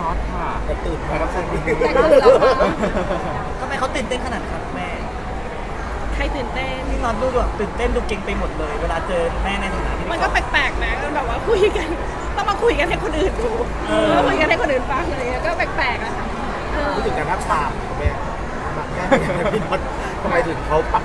น็อตค่ะแต่ตื่นมาแล้วคนนี้แต่ก็คือเราฟังทำไมเขาตื่นเต้นขนาดนั้นครับแม่ใครตื่นเต้น พี่น็อตดูแบบตื่นเต้นดูเก่งไปหมดเลย เวลาเจอแม่ในฐานะที่มันก็แปลกๆนะแบบว่าคุยกัน ต้องมาคุยกันให้คนอื่นดูแล้วคุยกันให้คนอื่นฟังอะไรเงี้ยก็แปลกๆอะค่ะเออรู้สึกการรับฉากของแม่มาแม่พี่น็อตทำไมถึงเขาปัก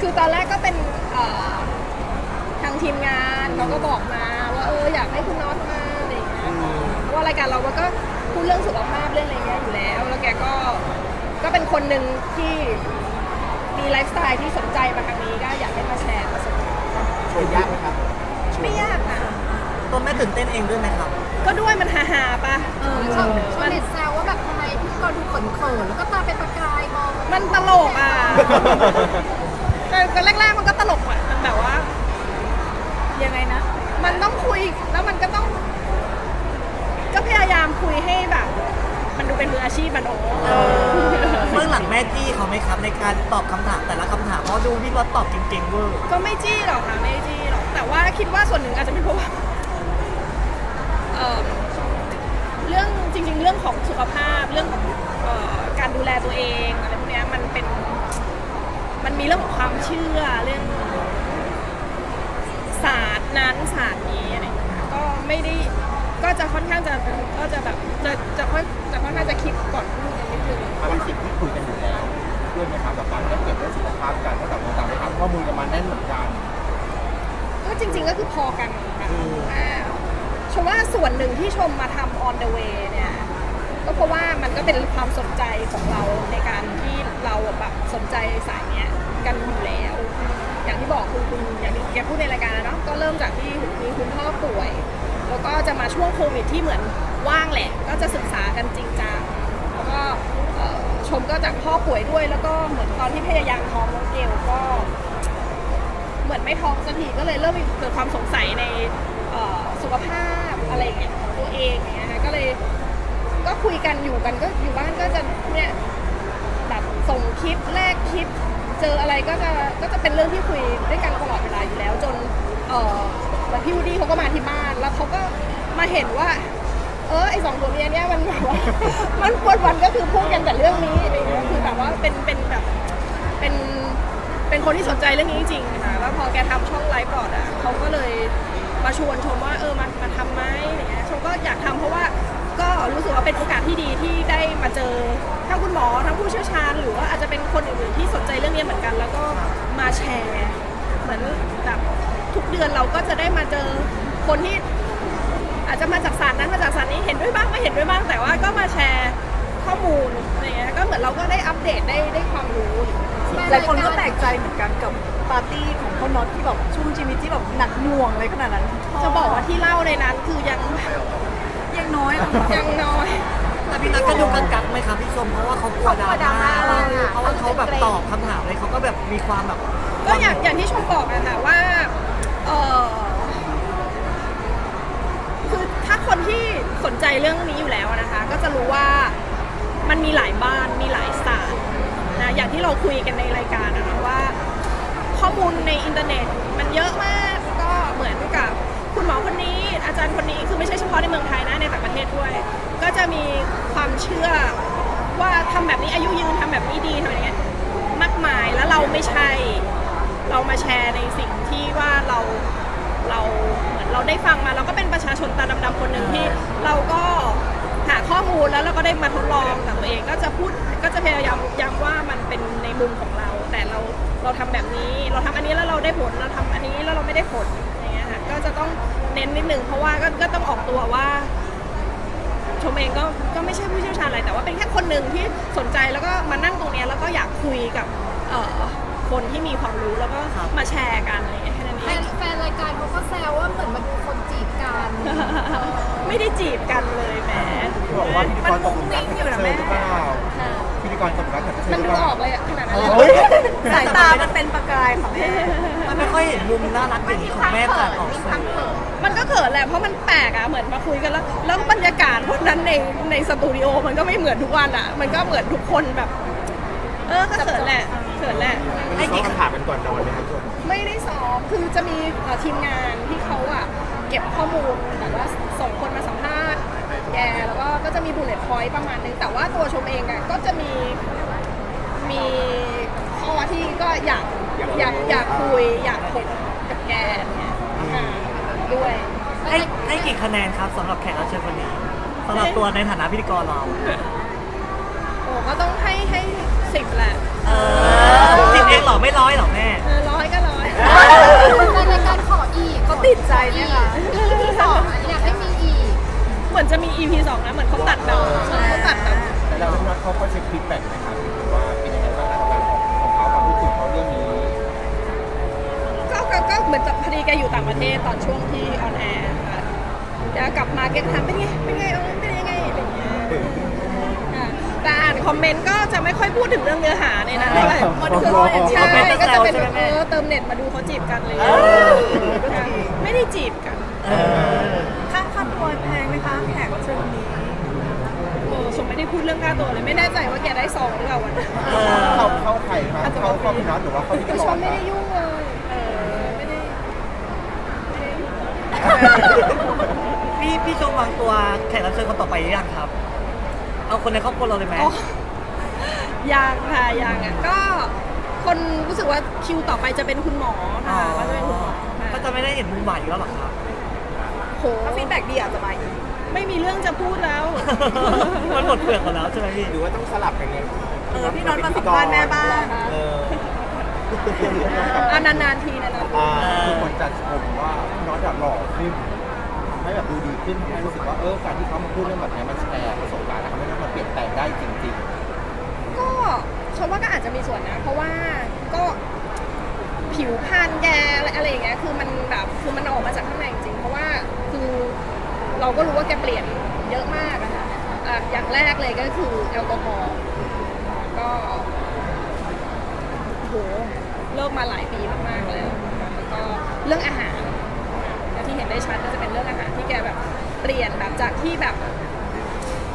คือตอนแรกก็เป็นเอ่อทางทีมงานเขาก็บอกมาว่าเอออยากให้คุณน็อตมาอะไรอย่างเงี้ยเพราะ ว่ารายการเราก็พูดเรื่องสุขภาพเรื่องอะไรเงี้ยอยู่แล้ว แล้วแกก็ก็เป็นคนหนึ่งที่มีไลฟ์สไตล์ที่สนใจมาทางนี้ก็อยากให้มาแชร์ประสบการณ์ชวนยากไหมครับไม่ยากนะตัวแม่ตื่นเต้นเองด้วยไหมครับ ก็ด้วยมันฮาฮาๆปะเออชาวชาวเน็ตแซวว่าแบบทำไมพิธีกรดูเขินๆแล้วก็ตาเป็นประกายมองมันตลกอะแต่แต่แรกๆมันก็ ม่จี้เขาไหมครับในการตอบคำถามแต่ละคำถามเพราะดูพี่น็อตตอบเก่งๆเวอร์ก็ไม่จี้หรอกค่ะไม่จี้หรอกแต่ว่าคิดว่าส่วนหนึ่งอาจจะเป็นเพราะว่าเอ่อเรื่องจริง ๆ เรื่องของสุขภาพเรื่องของเอ่อการดูแลตัวเองอะไรพวกเนี้ยมันเป็นมันมีเรื่องของความเชื่อเรื่องศาสตร์นั้นศาสตร์นี้อะไรอย่างเงี้ยก็ไม่ได้ ก็จะค่อนข้างจะก็จะแบบจะจะค่อยจะค่อนข้างจะคิดก่อนพูดนิดนึงมันเป็นสิ่งที่คุยกันอยู่แล้วด้วยไหมครับกับการแลกเปลี่ยนเรื่องสุขภาพกันถ้าต่างคนต่างไปหาข้อมูลกันมาแน่นเหมือนกันก็จริง ๆ ก็คือพอกันค่ะอ่าชมว่าส่วนหนึ่งที่ชมมาทำ on the way เนี่ยก็เพราะว่ามันก็เป็นความสนใจของเราในการที่เราแบบสนใจสายเนี้ยกันอยู่แล้ว อย่างที่บอกคือคุณอย่างที่แกพูดในรายการนะเนาะก็เริ่มจากที่มีคุณพ่อป่วย แล้วก็จะมาช่วงโควิดที่เหมือนว่างแหละ ก็จะศึกษากันจริงจังแล้วก็ชมก็จากพ่อป่วยด้วย แล้วก็เหมือนตอนที่พยายามท้องน้องเกลก็ เหมือนไม่ท้องสักทีก็เลยเริ่มมีเกิดความสงสัยในสุขภาพอะไรอย่างเงี้ยของตัวเองอย่างเงี้ยค่ะก็เลยก็คุยกันอยู่กันก็อยู่บ้านก็จะเนี่ยแบบส่งคลิปแลกคลิป เจออะไรก็จะก็จะเป็นเรื่องที่คุยด้วยกันตลอดเวลาอยู่แล้วจนเออ วันพี่วูดดี้เขาก็มาที่บ้าน แล้วเขาก็มาเห็นว่า เออไอสองตัวเมียเนี่ยมันแบบว่า มันปวันวันก็คือพูดกันแต่เรื่องนี้อะไรอย่างเงี้ยคือแบบว่าเป็นเป็นแบบเป็นเป็นคนที่สนใจเรื่องนี้จริงๆค่ะแล้วพอแกทำช่องไลฟ์บอร์ดอะเขาก็เลยมาชวนชมว่าเออมามาทำไหมอะไรเงี้ยชมก็อยากทำเพราะว่าก็รู้สึกว่าเป็นโอกาสที่ดีที่ได้มาเจอทั้งคุณหมอทั้งผู้เชี่ยวชาญ หรือว่าอาจจะเป็นคนอื่นๆที่สนใจเรื่องนี้เหมือนกัน แล้วก็มาแชร์ เหมือนแบบ ทุกเดือนเราก็จะได้มาเจอคนที่อาจจะมาจากศาสตร์นั้นมาจากศาสตร์นี้เห็นด้วยบ้างไม่เห็นด้วยบ้าง แต่ว่าก็มาแชร์ข้อมูลอะไรเงี้ยก็เหมือนเราก็ได้อัปเดตได้ได้ความรู้ หลายคนก็แปลกใจเหมือนกันกับปาร์ตี้ของพ่อน็อตที่แบบช่วงชีวิตที่แบบหนักหน่วงอะไรขนาดนั้นจะบอกว่าที่เล่าในนั้นคือยังยังน้อยอะยังน้อย แต่พี่นัทก็ดูกังกักไหมครับพี่ชมเพราะว่าเขากลัวดราม่าเพราะว่าเขาแบบตอบคำถามอะไรเขาก็แบบมีความแบบก็อย่างอย่างที่ชมบอกอะค่ะว่า เออคือถ้าคนที่สนใจเรื่องนี้อยู่แล้วนะคะ ก็จะรู้ว่ามันมีหลายบ้านมีหลายศาสตร์นะอย่างที่เราคุยกันในรายการนะคะว่า ข้อมูลในอินเทอร์เน็ตมันเยอะมากก็เหมือนกับคุณหมอคนนี้ อาจารย์คนนี้คือไม่ใช่เฉพาะในเมืองไทยนะในต่างประเทศด้วย ก็จะมีความเชื่อว่าทำแบบนี้อายุยืนทำแบบนี้ดีทำอย่างเงี้ยมากมายแล้วเราไม่ใช่ เรามาแชร์ในสิ่งที่ว่าเราเราเหมือนเราได้ฟังมาเราก็เป็นประชาชนตาดำๆคนหนึ่งที่เราก็หาข้อมูลแล้วเราก็ได้มาทดลองกับตัวเองก็จะพูดก็จะพยายามย้ำว่ามันเป็นในมุมของเรา แต่เราเราทำแบบนี้ เราทำอันนี้แล้วเราได้ผลเราทำอันนี้แล้วเราไม่ได้ผลอย่างเงี้ยค่ะก็จะต้องเน้นนิดนึงเพราะว่าก็ก็ต้องออกตัวว่า ชมเองก็ก็ไม่ใช่ผู้เชี่ยวชาญอะไรแต่ว่าเป็นแค่คนหนึ่งที่สนใจแล้วก็มานั่งตรงเนี้ยแล้วก็อยากคุยกับเอ่อ คนที่มีความรู้แล้วก็มาแชร์กันอะไรอย่างเงี้ยแค่นั้นแฟเอนงแฟนรายการเขาก็แซวว่าเหมือนมาดูคนจีบกันไม่ได้จีบกันเลยแหมที่บอกว่าพิธีกรตกหลุมรักกับเธอหรือเปล่าค่ะพิธีกรตกหลุมรักกับเธอมันหรือดูเปล่าออกเลยอะขนาดนั้นเฮ้เลยยสายตามันเป็นประกายค่ะแม่มันไม่ค่อยเห็นมุมน่ารักอย่างนี้ของแม่จากออกสื่อมันก็เขินแหละเพราะมันแปลกอะเหมือนมาคุยกันแล้วแล้วบรรยากาศวันนั้นในในสตูดิโอมันก็ไม่เหมือนทุกวันอะมันก็เหมือนทุกคนแบบ เออก็เขินแหละเขินแหละ คือจะมีเอ่อทีมงานที่เขาอะเก็บข้อมูลแบบว่าส่งคนมาสัมภาษณ์แกแล้วก็ก็จะมีบุลเลตพอยต์ประมาณนึง แต่ว่าตัวชมเองอะก็จะมีมีข้อที่ก็อยากอยากอยากคุยอยากพบกับแกเนี่ยอ่าด้วยให้ให้กี่คะแนนครับสำหรับแขกรับเชิญคนนี้สำหรับตัวในฐานะพิธีกรเรา EP สองนะเหมือนเขาตัดแบบเขาตัดแบบแต่เราพี่น็อตเขาก็เช็คฟีดแบ็กนะครับว่าเป็นยังไงบ้างการทำงานของของเขาความรู้สึกเขาเรื่องนี้ก็ก็ก็เหมือนกับพอดีแกอยู่ต่างประเทศตอนช่วงที่ออนแอร์ค่ะแกกลับมาแกถามเป็นไงเป็นไงเออเป็นยังไงอะไรอย่างเงี้ยค่ะแต่อ่านคอมเมนต์ก็จะไม่ค่อยพูดถึงเรื่องเนื้อหาในนั้นเท่าไหร่มันคือใช่คอมเมนต์จะก็แซจะวเป็นใช่แบไหมบแม่เออเติมเน็ตมาดูเขาจีบกันเลยเออค่ะไม่ได้จีบกัน เออ ไม่ได้พูดเรื่องค่าตัวเลยไม่แน่ใจว่าแกได้ซองหรือเปล่าวันนั้นเออเข้าเข้าใครครับเข้าเข้าพี่น็อตหรือว่าเข้าพี่คือกชรมณ์ไม่คได้รับยุ่งเลยเออไม่ได้ไม่ได้ยุ่งพี่พี่ชมวางตัวแขกรับเชิญคนต่อไปหรือยังครับ เอาคนในครอบครัวเราเลยไหมอ๋อยังค่ะยังอะก็คนรู้สึกว่าคิวต่อไปจะเป็นคุณหมอค่ะก็จะเป็นคุณหมอค่ะก็จะไม่ได้เห็นมุมหวานอีกแล้วเหรอครับโหถ้าฟีดแบ็กดีอาจจะมาอีก ไม่มีเรื่องจะพูดแล้ว มันหมดเปลือกหมดแล้วใช่ไหมพี่ หรือว่าต้องสลับกันไงเออพี่น็อตมาสัมภาษณ์แม่บ้างเอออ่านานๆทีนานๆทีอ่าคือคนจัดชมว่าพี่น็อตอะหล่อขึ้นทำให้แบบดูดีขึ้นทำให้รู้สึกว่าเออการที่เขามาพูดเรื่องแบบเนี้ยมันแชร์ประสบการณ์แล้วทำให้มันเปลี่ยนแปลงได้จริง ก็ชมว่าก็อาจจะมีส่วนนะ เพราะว่าก็ผิวพรรณแกอะไรอย่างเงี้ยคือมันแบบคือมันออกมาจากข้างในจริงๆเพราะว่าคือ เราก็รู้ว่าแกเปลี่ยนเยอะมากอะค่ะอะอย่างแรกเลยก็คือแอลกอฮอล์ก็โหเลิกมาหลายปีมากๆแล้วแล้วก็เรื่องอาหารและที่เห็นได้ชัดก็จะเป็นเรื่องอาหารที่แกแบบเปลี่ยนแบบจากที่แบบ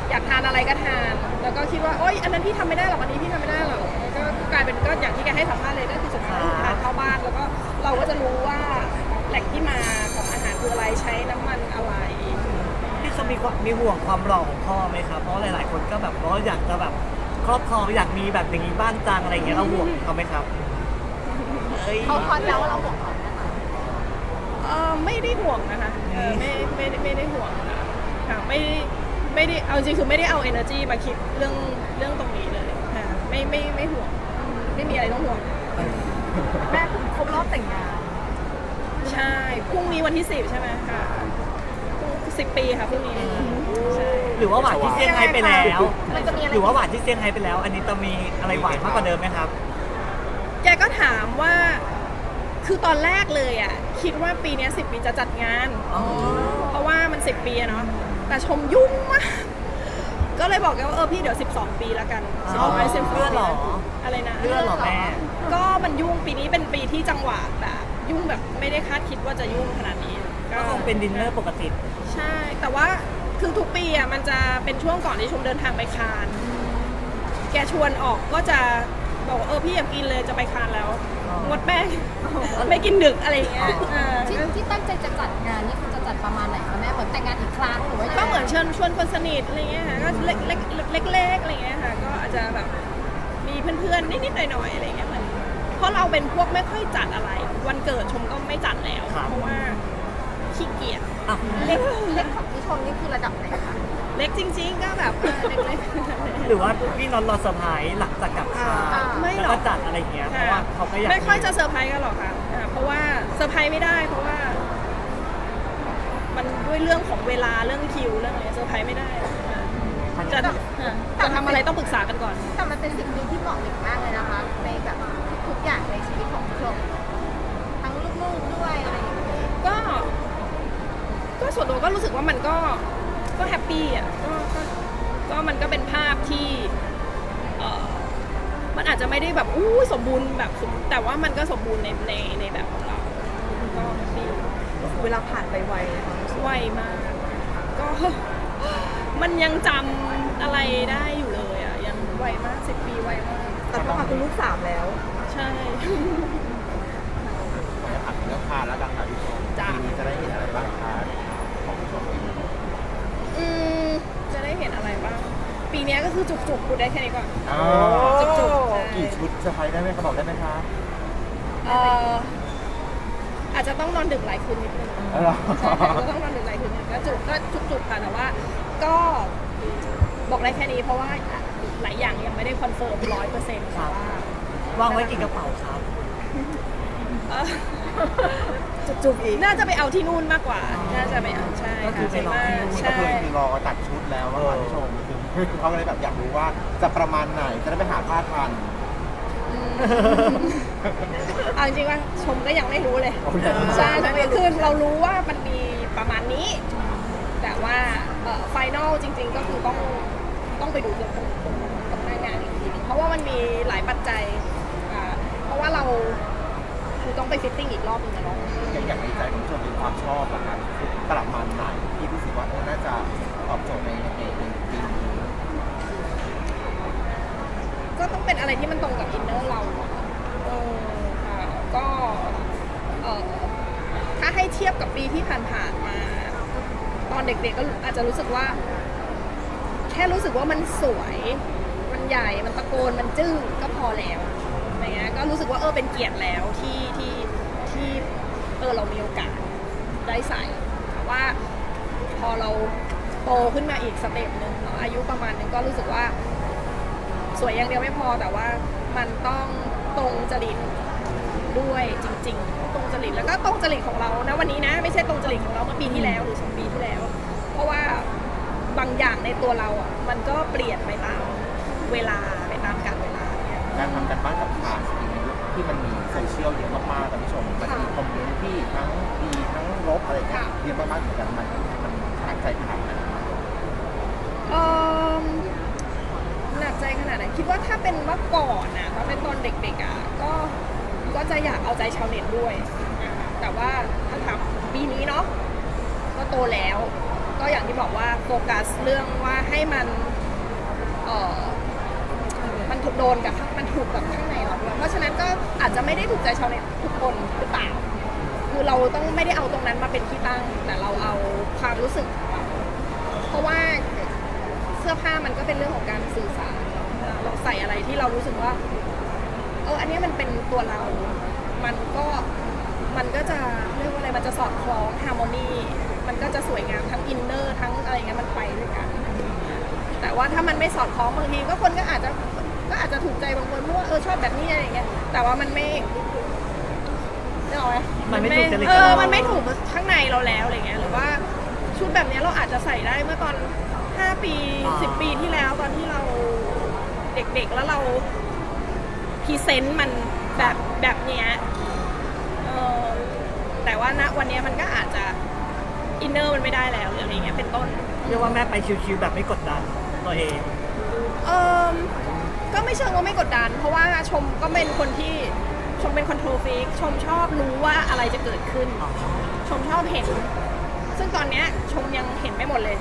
อยากทานอะไรก็ทาน แล้วก็คิดว่าโอ๊ยอันนั้นพี่ทำไม่ได้หรอกอันนี้พี่ทำไม่ได้หรอกก็กลายเป็นก็อย่างที่แกให้สัมภาษณ์เลยก็คือสุดท้ายทานเข้าบ้านแล้วก็เราก็จะรู้ว่าแหล่งที่มาของอาหารคืออะไรใช้น้ำมันอะไร มมีความมีห่วงความหล่อของพ่อไหมครับ เพราะหลาย ๆ คนก็แบบว่าอยากจะแบบครอบครองอยากมีแบบอย่างนี้บ้านจังอะไรอย่างเงี้ยเราห่วงเขาไหมครับเอ้ย เขาพอแล้วว่าเราบอกเขาเออไม่ได้ห่วงนะคะเออไม่ไม่ได้ไม่ได้ห่วงค่ะค่ะไม่ไม่ได้เอาจริงคือไม่ได้เอา energy มาคิดเรื่องเรื่องตรงนี้เลยค่ะไม่ไม่ไม่ห่วง ไม่มีอะไรต้องห่วง แม่ครบรอบแต่งงาน ใช่พรุ่งนี้วันที่สิบใช่ไหมค่ะ สิบปีค่ะพรุ่งนี้ใช่หรือว่าหวานที่เซี่ยงไฮ้ไปแล้ว มันจะมีอะไรหรือว่าหวานที่เซี่ยงไฮ้ไปแล้ว อันนี้จะมีอะไรหวานมากกว่าเดิมไหมครับ แกก็ถามว่าคือตอนแรกเลยอะคิดว่าปีเนี้สิบปีจะจัดงานอ๋อเพราะว่ามันสิบปีอะเนาะแต่ชมยุ่งมากก็เลยบอกแกว่าเออพี่เดี๋ยว 12 ปีแล้วกันอ๋อ12ไว้สิบเลื่อนเหรอ อะไรนะเลื่อนเหรอแม่ก็มันยุ่งปีนี้เป็นปีที่จังหวะแบบยุ่งแบบไม่ได้คาดคิดว่าจะยุ่งขนาดนี้ ก็คงเป็นดินเนอร์ปกติ ใช่ แต่ว่าคือทุกปีอะมันจะเป็นช่วงก่อนที่ชมเดินทางไปคาน แกชวนออกก็จะบอกว่าเออพี่อยากกินเลยจะไปคานแล้วอ๋องดแป้งไม่กินดึกอะไรอย่างเงี้ยเออที่ที่ตั้งใจจะจัดงานนี่คือจะจัดประมาณไหนคะแม่เหมือนแต่งงานอีกครั้งหรือว่ายังไงก็เหมือนเชิญชวนคนสนิทอะไรเงี้ยค่ะก็เล็กเล็กเล็กเล็กๆอะไรเงี้ยค่ะก็อาจจะแบบมีเพื่อนๆนิดๆหน่อยๆอะไรเงี้ยเหมือนเพราะเราเป็นพวกไม่ค่อยจัดอะไร วันเกิดชมก็ไม่จัดแล้วครับเพราะว่า ขี้เกียจอะเล็กเล็กของพี่ชมนี่คือระดับไหนคะเล็กจริง ๆ ก็แบบเออเล็กๆ หรือว่าพี่นอนรอเซอร์ไพรส์หลังจากกลับคานอ่าไม่หรแล้วอกก็จัดอะไรอย่างเงี้ยเพราะว่าเขาก็อยากไม่ค่อยจะเซอร์ไพรส์กันหรอกค่ะอ่าเพราะว่าเซอร์ไพรส์ไม่ได้ เพราะว่า มันด้วยเรื่องของเวลาเรื่องคิวเรื่องอะไรเซอร์ไพรส์ไม่ได้อ่าจะอ่าจะทำอะไรต้องปรึกษากันก่อน แต่มันเป็นสิ่งหนึ่งที่เหมาะหลิงมากเลยนะคะ ในแบบทุกอย่างในชีวิตของพี่ชมทั้งลูกๆด้วยอะไรอย่างเงี้ยก็ ก็ส่วนตัวก็รู้สึกว่ามันก็ก็แฮปปี้อะก็ก็ก็มันก็เป็นภาพที่เออมันอาจจะไม่ได้แบบอู้สมบูรณ์แบบสมแต่ว่ามันก็สมบูรณ์ในในในแบบของเราก็ดีเวลาผ่านไปไวเลยค่ะไวมาก ก็ มันยังจำอะไรได้อยู่เลยอะยังไวมากสิบปีไวมากแต่ก็มาคุณลูกสามแล้ว ใช่ๆขออนุญาตถามถึงเรื่องพาแล้วกันค่ะพี่ชมจ้ะปีนี้จะได้เห็นอะไรบ้างคะข องพี่ชมเองอืมจะได้เห็นอะไรบ้าง ปีเนี้ยก็คือจุกๆพูดได้แค่นี้ก่อน อ่าจุกๆใช่ กี่ชุดจะไปได้ไหมคะบอกได้ไหมคะเอ่ออาจจะต้องนอนดึกหลายคืนนิดนึงอ๋อเหรอใช่ค่ะก็ต้องนอนดึกหลายคืนนิดนึงก็จุกก็จุกๆค่ะแต่ว่า ก็บอกได้แค่นี้เพราะว่าหลายอย่างยังไม่ได้คอนเฟิร์มร้อยเปอร์เซ็นต์ครัค่ะบว่าวางไว้กี่กระเป๋าครับ เอ่อ จุกๆอีก น่าจะไปเอาที่นู่นมากกว่า น่าจะไปเอาใช่ก็คือไปรอที่นู่นก็ใช่ คือคือรอตัดชุดแล้วว่าที่ชมคือเขาก็เลยแบบอยากรู้ว่าจะประมาณไหนจะได้ไปหาผ้าทันอืมเอาจริงๆว่าชมก็ยังไม่รู้เลยโอเค ใช่แต่คือเรารู้ว่ามันมีประมาณนี้ แต่ว่าไฟนอลจริง ๆ ก็คือต้องต้องไปดูตรงตรงตรงตรงหน้างานอีกทีหนึงเพราะว่ามันมีหลายปัจจัยอ่าเพราะว่าเรา คือต้องไปฟิตติ้งอีกรอบหนึงนะเนาะอย่างอย่างในใจของชมมีความชอบอะครับประมาณไหนที่รู้สึกว่าเออน่าจะตอบโจทย์ในในในในปีนี้ก็ต้องเป็นอะไรที่มันตรงกับอินเนอร์เราอะเออค่ะก็เออถ้าให้เทียบกับปีที่ผ่านๆมา ตอนเด็กๆก็อาจจะรู้สึกว่า แค่รู้สึกว่ามันสวย มันใหญ่ มันตะโกน มันจึ้งก็พอแล้ว ก็รู้สึกว่าเออเป็นเกียรติแล้วที่ที่ที่เออเรามีโอกาสได้ใส่แต่ว่าพอเราโตขึ้นมาอีกสเต็ปหนึ่งเนาะอายุประมาณหนึงก็รู้สึกว่า สวยอย่างเดียวไม่พอแต่ว่ามันต้องตรงจริตด้วยจริง ๆ ตรงจริตแล้วก็ตรงจริตของเรานะวันนี้นะ ไม่ใช่ตรงจริตของเราเมื่อปีที่แล้วหรือสองปีที่แล้ว เพราะว่าบางอย่างในตัวเราอะมันก็เปลี่ยนไปตามเวลาไปตามกาลเวลาเนี่ย การทำกันบ้านกับทาน ที่มันมีโซเชียลเยอะมากๆท่านผู้ชมมันมีคอมเมนต์ที่ทั้งดีทั้งลบอะไรเงี้ยเยอะมากๆเหมือนกันมันมันหนักใจขนาดไหนเอิ่มหนักใจขนาดไหนคิดว่าถ้าเป็นเมื่อก่อนนะถ้าเป็นตอนเด็กๆอะก็ก็จะอยากเอาใจชาวเน็ตด้วยแต่ว่าถ้าถามปีนี้เนาะก็โตแล้ว ก็อย่างที่บอกว่าโฟกัสเรื่องว่าให้มันเออมันถูกโดนกับมันถูกกับข้าง ด้วยเพราะฉะนั้นก็อาจจะไม่ได้ถูกใจชาวเน็ตทุกคนหรือเปล่าคือเราต้องไม่ได้เอาตรงนั้นมาเป็นที่ตั้ง แต่เราเอาความรู้สึกของเราเพราะว่าเสื้อผ้ามันก็เป็นเรื่องของการสื่อสารเราใส่อะไรที่เรารู้สึกว่า เอออันนี้มันเป็นตัวเรา มันก็มันก็จะเรียกว่าอะไรมันจะสอดคล้องฮาร์โมนีมันก็จะสวยงามทั้งอินเนอร์ทั้งอะไรเงี้ยมันไปด้วยกัน แต่ว่าถ้ามันไม่สอดคล้องบางทีก็คนก็อาจจะ ออชอบแบบนี้อะไรอย่างเงี้ยแต่ว่ามันไม่เนกออกไหมมันไม่ถูกจริตเอกับอเรามั มันไม่ถูกข้างในเราแล้วอะไรเงี้ยหรือว่าชุดแบบเนี้ยเราอาจจะใส่ได้เมื่อตอน 5 ปี10 ปีที่แล้วตอนที่เราเด็กๆแล้วเราพรีเซนต์มันแบบแบบเนี้ยเออแต่ว่าณวันเนี้ยมันก็อาจจะอินเนอร์มันไม่ได้แล้วหรืออะไรเงี้ยเป็นต้น เรียกว่าแม่ไปชิวๆแบบไม่กดดันตัวเอง เออ ก็ไม่เชิงว่าไม่กดดัน เพราะว่าชมก็เป็นคนที่ชมเป็นคอนโทรลฟิกชมชอบรู้ว่าอะไรจะเกิดขึ้น ชมชอบเห็น ซึ่งตอนเนี้ยชมยังเห็นไม่หมดเลย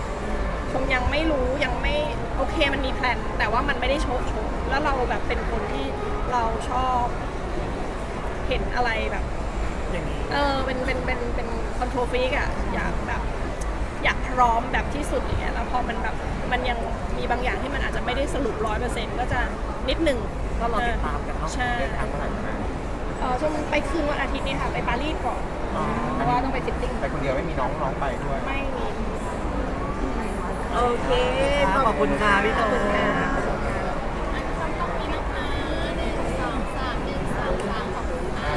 ชมยังไม่รู้ยังไม่โอเคมันมีแพลนแต่ว่ามันไม่ได้โชว์โชว์แล้วเราแบบเป็นคนที่เราชอบ เห็นอะไรแบบอย่างนี้ เออเป็นเป็นเป็นเป็นคอนโทรฟิกอะอยากแบบ อยากพร้อมแบบที่สุดอย่างเงี้ยแล้วพอมันแบบมันยังมีบางอย่างที่มันอาจจะไม่ได้สรุปร้อยเปอร์เซ็นต์ก็จะนิดหนึ่ง ก็รอติดตามกันเนาะใช่ เดินทางเมื่อไหร่นะเออช่วงไปคืนวันอาทิตย์นี้ค่ะไปปารีสก่อนอ๋อเพราะว่าต้องไปฟิตติ้งไปคนเดียวไม่มีน้องน้องไปด้วย ไม่มี โอเค ขอบคุณค่ะพี่โตขอบคุณค่ะ